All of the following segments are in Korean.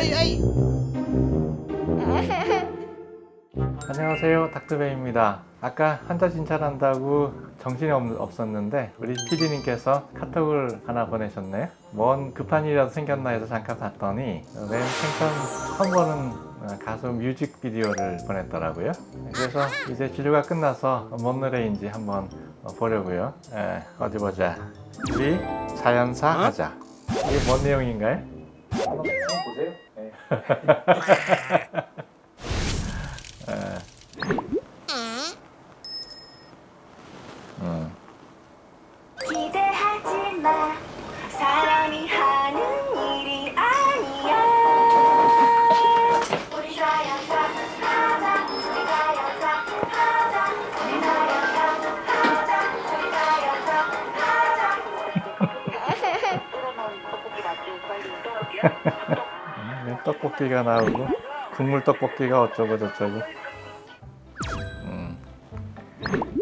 에이 에이. 안녕하세요. 닥터베입니다. 아까 환자 진찰한다고 정신이 없, 없었는데 우리 PD님께서 카톡을 하나 보내셨네요 뭔 급한 일이라도 생겼나 해서 잠깐 봤더니 맨 생전 처음 보는 어, 가수 뮤직비디오를 보냈더라고요. 그래서 이제 진료가 끝나서 뭔 노래인지 한번 어, 보려고요. 에, 어디 보자. 우리 자연사 하자. 이게 뭔 내용인가요? 한번 보세요 네. 음. 기대하지 마. 사람이 하는 일이 아니야. 우리 자연사 하자. 우리 자연사 하자. 우리 자연사 하자. 우리 자연사 하자. 그러면 떡볶이 맛집 빨리 떡볶이야? 음, 떡볶이가 나오고 국물 떡볶이가 어쩌고 저쩌고 음.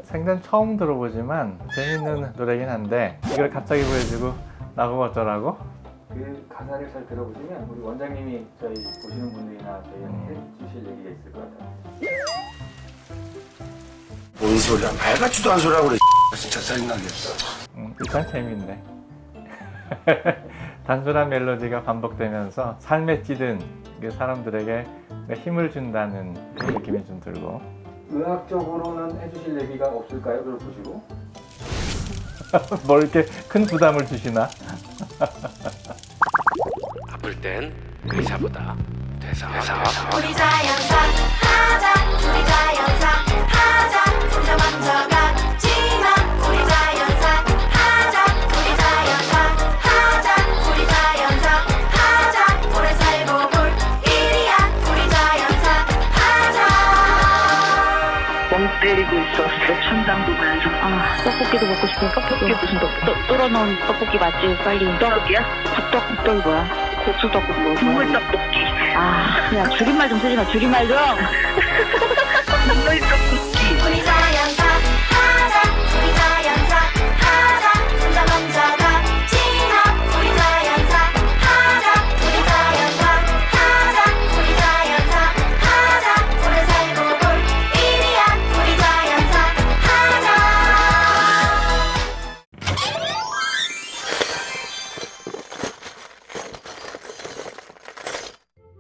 생전 처음 들어보지만 재밌는 노래긴 한데 이걸 갑자기 보여주고 나고 어쩌라고? 그 가사를 잘 들어보시면 우리 원장님이 저희 보시는 분들이나 저희한테 해주실 얘기가 있을 것 같아요. 뭔 소리야 말 같지도 않은 소리하고 그래 진짜 짜증나겠어 음, 일단 재밌네 단순한 멜로디가 반복되면서 삶에 찌든 그 사람들에게 힘을 준다는 그런 느낌이 좀 들고 의학적으로는 해주실 얘기가 없을까요? 그걸 보시고 뭘 이렇게 큰 부담을 주시나? 아플 땐 의사보다 대사. 우리 자연사 하자. 우리 자연사 하자. 혼자 먼저 갔 멍 때리고 있었어. 천당도 가야죠. 아, 떡볶이도 먹고 싶어. 떡볶이 무슨 떡, 떡, 뚫어놓은 떡볶이 맛집 빨리. 떡볶이야? 밥 떡볶이 뭐야? 고추 떡볶이 뭐? 국물 떡볶이. 아, 야 줄임말 좀 쓰지 마. 줄임말 좀. 국물 떡볶이.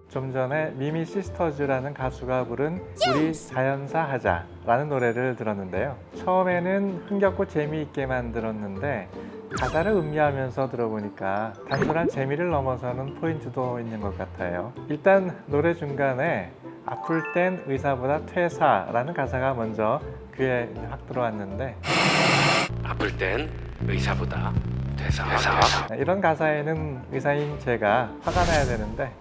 좀 전에 미미 시스터즈라는 가수가 부른 우리 자연사 하자라는 노래를 들었는데요. 처음에는 흥겹고 재미있게 만들었는데 가사를 음미하면서 들어보니까 단순한 재미를 넘어서는 포인트도 있는 것 같아요. 일단 노래 중간에 아플 땐 의사보다 퇴사라는 가사가 먼저 귀에 확 들어왔는데 아플 땐 의사보다 대사. 이런 가사에는 의사인 제가 화가 나야 되는데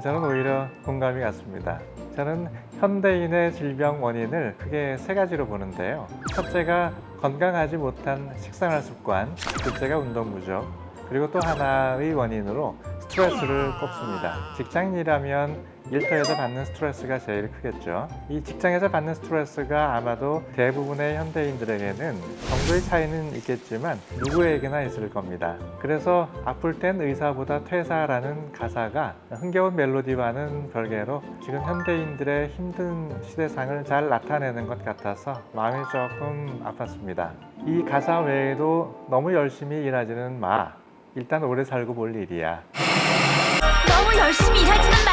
저는 오히려 공감이 갔습니다. 저는 현대인의 질병 원인을 크게 세 가지로 보는데요. 첫째가 건강하지 못한 식생활 습관, 둘째가 운동 부족, 그리고 또 하나의 원인으로 스트레스를 꼽습니다. 직장인이라면 일터에서 받는 스트레스가 제일 크겠죠. 이 직장에서 받는 스트레스가 아마도 대부분의 현대인들에게는 정도의 차이는 있겠지만 누구에게나 있을 겁니다. 그래서 아플 땐 의사보다 퇴사라는 가사가 흥겨운 멜로디와는 별개로 지금 현대인들의 힘든 시대상을 잘 나타내는 것 같아서 마음이 조금 아팠습니다. 이 가사 외에도 너무 열심히 일하지는 마. 일단 오래 살고 볼 일이야. 너무 열심히 일하지는 마.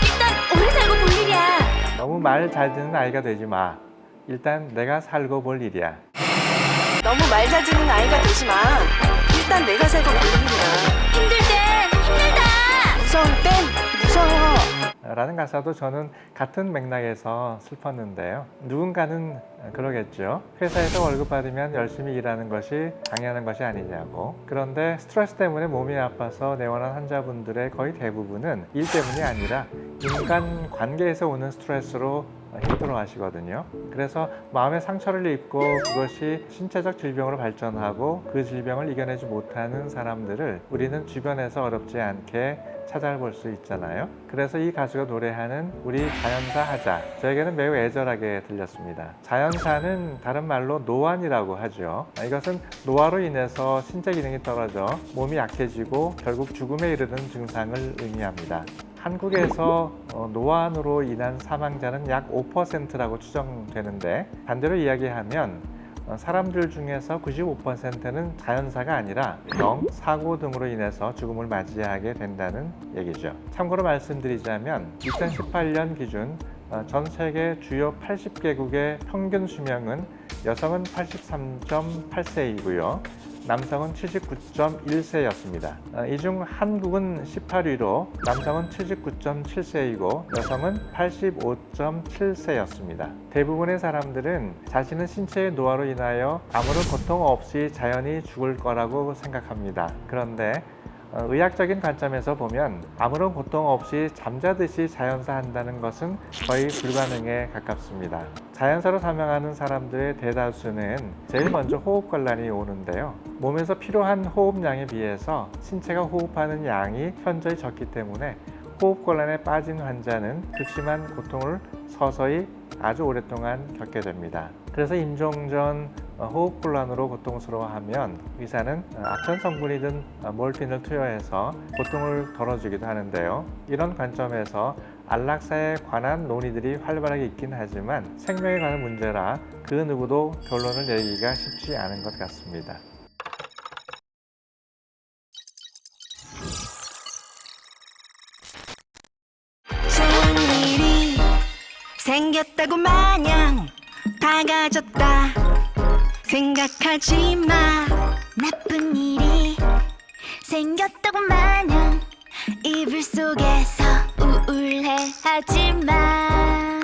일단 오래 살고 볼 일이야. 너무 말 잘 듣는 아이가 되지 마. 일단 내가 살고 볼 일이야. 너무 말 잘 듣는 아이가 되지 마. 일단 내가 살고 볼 일이야. 힘들 땐 힘들다. 무서울 땐. 라는 가사도 저는 같은 맥락에서 슬펐는데요. 누군가는 그러겠죠. 회사에서 월급 받으면 열심히 일하는 것이 당연한 것이 아니냐고. 그런데 스트레스 때문에 몸이 아파서 내원한 환자분들의 거의 대부분은 일 때문이 아니라 인간 관계에서 오는 스트레스로 힘들어 하시거든요. 그래서 마음의 상처를 입고 그것이 신체적 질병으로 발전하고 그 질병을 이겨내지 못하는 사람들을 우리는 주변에서 어렵지 않게 찾아볼 수 있잖아요. 그래서 이 가수가 노래하는 우리 자연사 하자 저에게는 매우 애절하게 들렸습니다. 자연사는 다른 말로 노안이라고 하죠. 이것은 노화로 인해서 신체 기능이 떨어져 몸이 약해지고 결국 죽음에 이르는 증상을 의미합니다. 한국에서 어, 노안으로 인한 사망자는 약 5%라고 추정되는데 반대로 이야기하면 어, 사람들 중에서 95%는 자연사가 아니라 병, 사고 등으로 인해서 죽음을 맞이하게 된다는 얘기죠. 참고로 말씀드리자면 2018년 기준 어, 전 세계 주요 80개국의 평균 수명은 여성은 83.8세이고요. 남성은 79.1세였습니다. 이 중 한국은 18위로 남성은 79.7세이고 여성은 85.7세였습니다. 대부분의 사람들은 자신은 신체의 노화로 인하여 아무런 고통 없이 자연히 죽을 거라고 생각합니다. 그런데 어, 의학적인 관점에서 보면 아무런 고통 없이 잠자듯이 자연사 한다는 것은 거의 불가능에 가깝습니다. 자연사로 사망하는 사람들의 대다수는 제일 먼저 호흡곤란이 오는데요. 몸에서 필요한 호흡량에 비해서 신체가 호흡하는 양이 현저히 적기 때문에 호흡곤란에 빠진 환자는 극심한 고통을 서서히 아주 오랫동안 겪게 됩니다. 그래서 임종 전 어, 호흡곤란으로 고통스러워하면 의사는 어, 악천 성분이든 어, 몰핀을 투여해서 고통을 덜어주기도 하는데요. 이런 관점에서 안락사에 관한 논의들이 활발하게 있긴 하지만 생명에 관한 문제라 그 누구도 결론을 내리기가 쉽지 않은 것 같습니다. 생겼다고 마냥 다 가졌다 생각하지 마 나쁜 일이 생겼다고 마냥 이불 속에서 우울해하지 마.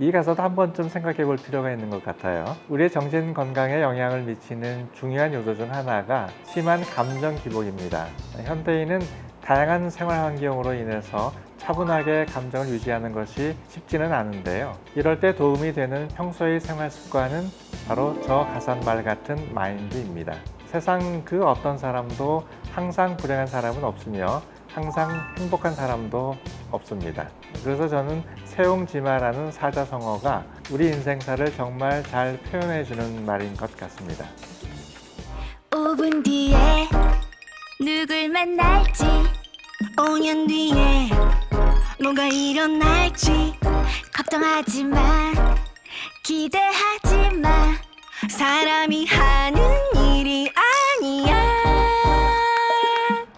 이 가사도 한 번쯤 생각해 볼 필요가 있는 것 같아요. 우리의 정신 건강에 영향을 미치는 중요한 요소 중 하나가 심한 감정 기복입니다. 현대인은 다양한 생활 환경으로 인해서 차분하게 감정을 유지하는 것이 쉽지는 않은데요. 이럴 때 도움이 되는 평소의 생활 습관은 바로 저 가사말 같은 마인드입니다. 세상 그 어떤 사람도 항상 불행한 사람은 없으며 항상 행복한 사람도 없습니다. 그래서 저는 세옹지마라는 사자성어가 우리 인생사를 정말 잘 표현해 주는 말인 것 같습니다. 5분 뒤에 누굴 만날지 5년 뒤에 뭐가 일어날지 걱정하지 마. 기대하지 마. 사람이 하는 일이 아니야.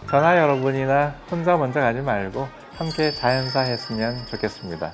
저나 여러분이나 혼자 먼저 가지 말고 함께 자연사 했으면 좋겠습니다.